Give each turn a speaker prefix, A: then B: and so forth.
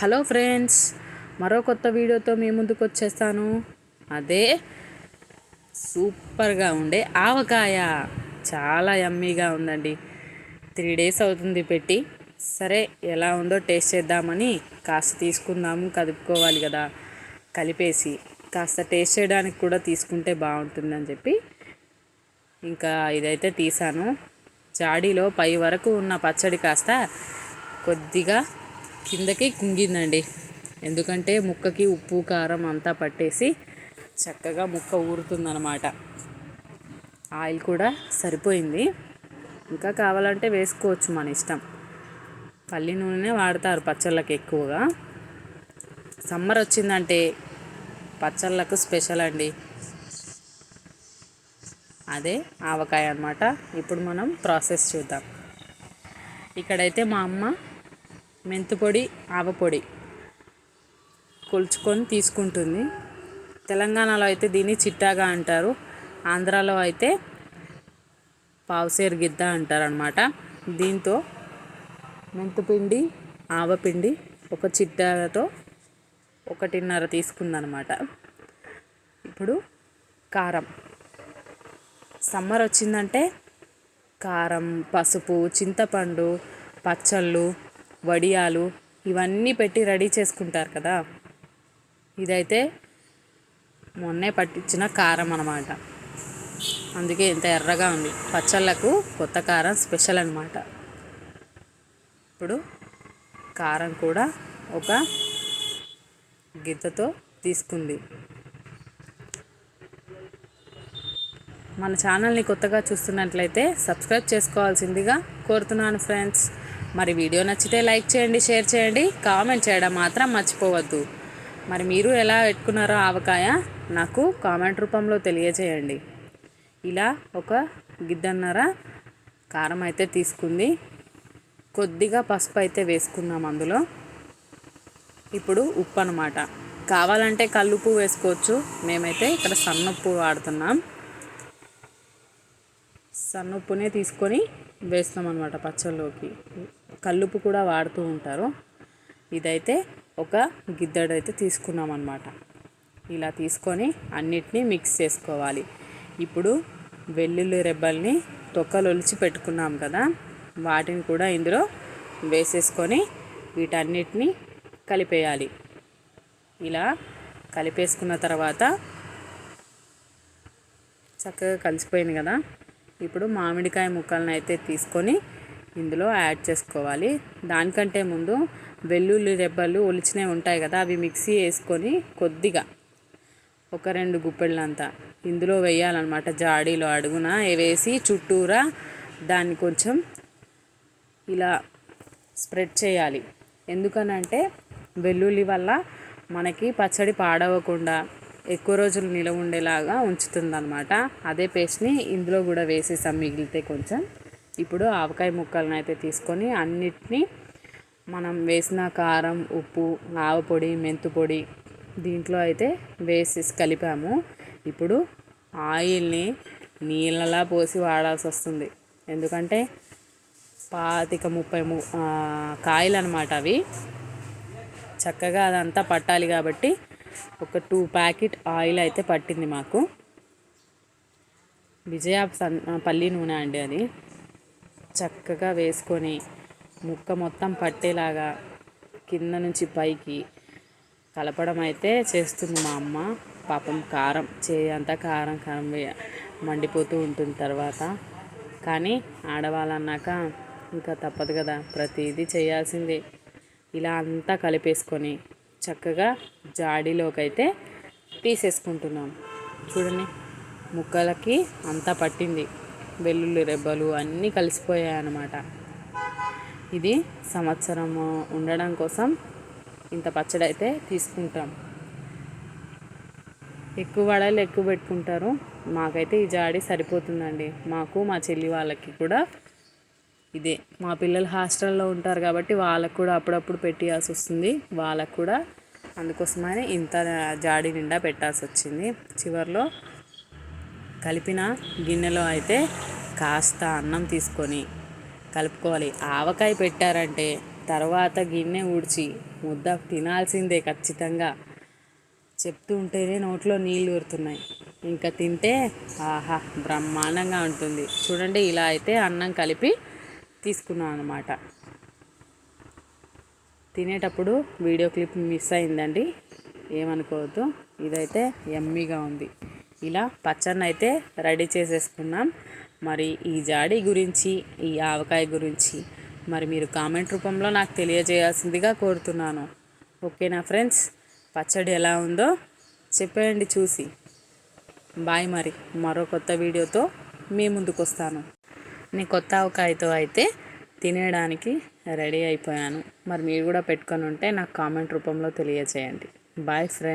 A: Hello friends మరో కొత్త వీడియోతో మీ ముందుకు వచ్చేస్తాను. అదే సూపర్గా ఉండే ఆవకాయ. చాలా యమ్మీగా ఉందండి. త్రీ డేస్ అవుతుంది పెట్టి. సరే ఎలా ఉందో టేస్ట్ చేద్దామని కాస్త తీసుకుందాము కదుపుకోవాలి కదా. కలిపేసి కాస్త టేస్ట్ చేయడానికి కూడా తీసుకుంటే బాగుంటుందని చెప్పి ఇంకా ఇదైతే తీసాను. జాడీలో పై వరకు ఉన్న పచ్చడి కాస్త కొద్దిగా కిందకి కుంగిందండి. ఎందుకంటే ముక్కకి ఉప్పు కారం అంతా పట్టేసి చక్కగా ముక్క ఊరుతుందనమాట ఆయిల్ కూడా సరిపోయింది. ఇంకా కావాలంటే వేసుకోవచ్చు మన ఇష్టం. పల్లి నూనె వాడతారు పచ్చళ్ళకి ఎక్కువగా. సమ్మర్ వచ్చిందంటే పచ్చళ్ళకు స్పెషల్ అండి. అదే ఆవకాయ అనమాట ఇప్పుడు మనం ప్రాసెస్ చూద్దాం. ఇక్కడైతే మా అమ్మ మెంతుపొడి ఆవపొడి కొలుచుకొని తీసుకుంటుంది. తెలంగాణలో అయితే దీన్ని చిట్టాగా అంటారు. ఆంధ్రాలో అయితే పావుసేరు గిద్ద అంటారు అనమాట దీంతో మెంతుపిండి ఆవపిండి ఒక చిట్టాతో ఒకటిన్నర తీసుకుందనమాట ఇప్పుడు కారం. సమ్మర్ వచ్చిందంటే కారం పసుపు చింతపండు పచ్చళ్ళు వడియాలు ఇవన్నీ పెట్టి రెడీ చేసుకుంటారు కదా. ఇదైతే మొన్నే పట్టించిన కారం అనమాట అందుకే ఇంత ఎర్రగా ఉంది. పచ్చళ్ళకు కొత్త కారం స్పెషల్ అనమాట ఇప్పుడు కారం కూడా ఒక గిద్దతో తీసుకుంది. మన ఛానల్ని కొత్తగా చూస్తున్నట్లయితే సబ్స్క్రైబ్ చేసుకోవాల్సిందిగా కోరుతున్నాను ఫ్రెండ్స్. మరి వీడియో నచ్చితే లైక్ చేయండి షేర్ చేయండి. కామెంట్ చేయడం మాత్రం మర్చిపోవద్దు. మరి మీరు ఎలా పెట్టుకున్నారో ఆవకాయ నాకు కామెంట్ రూపంలో తెలియజేయండి. ఇలా ఒక గిద్దన్నర కారం అయితే తీసుకుంది. కొద్దిగా పసుపు అయితే వేసుకున్నాం అందులో. ఇప్పుడు ఉప్పు అనమాట కావాలంటే కల్లుప్పు వేసుకోవచ్చు. మేమైతే ఇక్కడ సన్నుప్పు వాడుతున్నాం. సన్నుప్పునే తీసుకొని వేస్తాం అనమాట పచ్చళ్ళలోకి కల్లుపు కూడా వాడుతూ ఉంటారు. ఇదైతే ఒక గిద్దడైతే అయితే తీసుకున్నాం అనమాట ఇలా తీసుకొని అన్నిటినీ మిక్స్ చేసుకోవాలి. ఇప్పుడు వెల్లుల్లి రెబ్బల్ని తొక్కలు ఒలిచి పెట్టుకున్నాం కదా వాటిని కూడా ఇందులో వేసేసుకొని వీటన్నిటిని కలిపేయాలి. ఇలా కలిపేసుకున్న తర్వాత చక్కగా కలిసిపోయింది కదా. ఇప్పుడు మామిడికాయ ముక్కలను అయితే తీసుకొని ఇందులో యాడ్ చేసుకోవాలి. దానికంటే ముందు వెల్లుల్లి రెబ్బలు ఒలిచినవి ఉంటాయి కదా అవి మిక్సీ వేసుకొని కొద్దిగా ఒక రెండు గుప్పెళ్ళంతా ఇందులో వేయాలన్నమాట. జాడీలో అడుగున వేసి చుట్టూరా దాన్ని కొంచెం ఇలా స్ప్రెడ్ చేయాలి. ఎందుకనంటే వెల్లుల్లి వల్ల మనకి పచ్చడి పాడవకుండా ఎక్కువ రోజులు నిలవ ఉండేలాగా ఉంచుతుందన్నమాట. అదే పేస్ట్ని ఇందులో కూడా వేసేసాం మిగిలితే కొంచెం. ఇప్పుడు ఆవకాయ ముక్కలను అయితే తీసుకొని అన్నిటినీ మనం వేసిన కారం ఉప్పు ఆవపొడి మెంతుపొడి దీంట్లో అయితే వేసి కలిపాము. ఇప్పుడు ఆయిల్ని నీళ్ళలా పోసి వాడాల్సి వస్తుంది. ఎందుకంటే పాతిక ముప్పై ము కాయలు అనమాట అవి. చక్కగా అదంతా పట్టాలి కాబట్టి ఒక టూ ప్యాకెట్ ఆయిల్ అయితే పట్టింది మాకు. విజయ సన్ పల్లి నూనె అండి అది. చక్కగా వేసుకొని ముక్క మొత్తం పట్టేలాగా కింద నుంచి పైకి కలపడం అయితే చేస్తుంది మా అమ్మ. పాపం కారం చేయంతా కారం కారం మండిపోతూ ఉంటుంది తర్వాత. కానీ ఆడవాళ్ళన్నాక ఇంకా తప్పదు కదా ప్రతిదీ చేయాల్సిందే. ఇలా అంతా కలిపేసుకొని చక్కగా జాడీలోకి అయితే తీసేసుకుంటున్నాం. చూడండి ముక్కలకి అంతా పట్టింది. వెల్లుల్లి రెబ్బలు అన్నీ కలిసిపోయాయి అన్నమాట ఇది సంవత్సరం ఉండడం కోసం ఇంత పచ్చడి అయితే తీసుకుంటాం. ఎక్కువ వడలు ఎక్కువ పెట్టుకుంటారు. మాకైతే ఈ జాడి సరిపోతుందండి. మాకు మా చెల్లి వాళ్ళకి కూడా ఇదే. మా పిల్లలు హాస్టల్లో ఉంటారు కాబట్టి వాళ్ళకు కూడా అప్పుడప్పుడు పెట్టియాల్సి వస్తుంది. వాళ్ళకు కూడా అందుకోసమని ఇంత జాడి నిండా పెట్టాల్సి వచ్చింది. చివరిలో కలిపిన గిన్నెలో అయితే కాస్త అన్నం తీసుకొని కలుపుకోవాలి. ఆవకాయ పెట్టారంటే తర్వాత గిన్నె ఊడ్చి ముద్ద తినాల్సిందే ఖచ్చితంగా. చెప్తూ ఉంటేనే నోట్లో నీళ్ళు ఊరుతున్నాయి. ఇంకా తింటే ఆహా బ్రహ్మాండంగా ఉంటుంది. చూడండి ఇలా అయితే అన్నం కలిపి తీసుకున్నాం అనమాట తినేటప్పుడు వీడియో క్లిప్ మిస్ అయిందండి. ఏమనుకోవద్దు. ఇదైతే ఎమ్మీగా ఉంది. ఇలా పచ్చడిని అయితే రెడీ చేసేసుకున్నాం. మరి ఈ జాడి గురించి ఈ ఆవకాయ గురించి మరి మీరు కామెంట్ రూపంలో నాకు తెలియజేయాల్సిందిగా కోరుతున్నాను. ఓకేనా ఫ్రెండ్స్? పచ్చడి ఎలా ఉందో చెప్పేయండి చూసి. బాయ్ మరి. మరో కొత్త వీడియోతో మీ ముందుకు వస్తాను నీ కొత్త ఆవకాయతో అయితే తినేయడానికి రెడీ అయిపోయాను. మరి మీరు కూడా పెట్టుకొని ఉంటే నాకు కామెంట్ రూపంలో తెలియజేయండి. Boy friend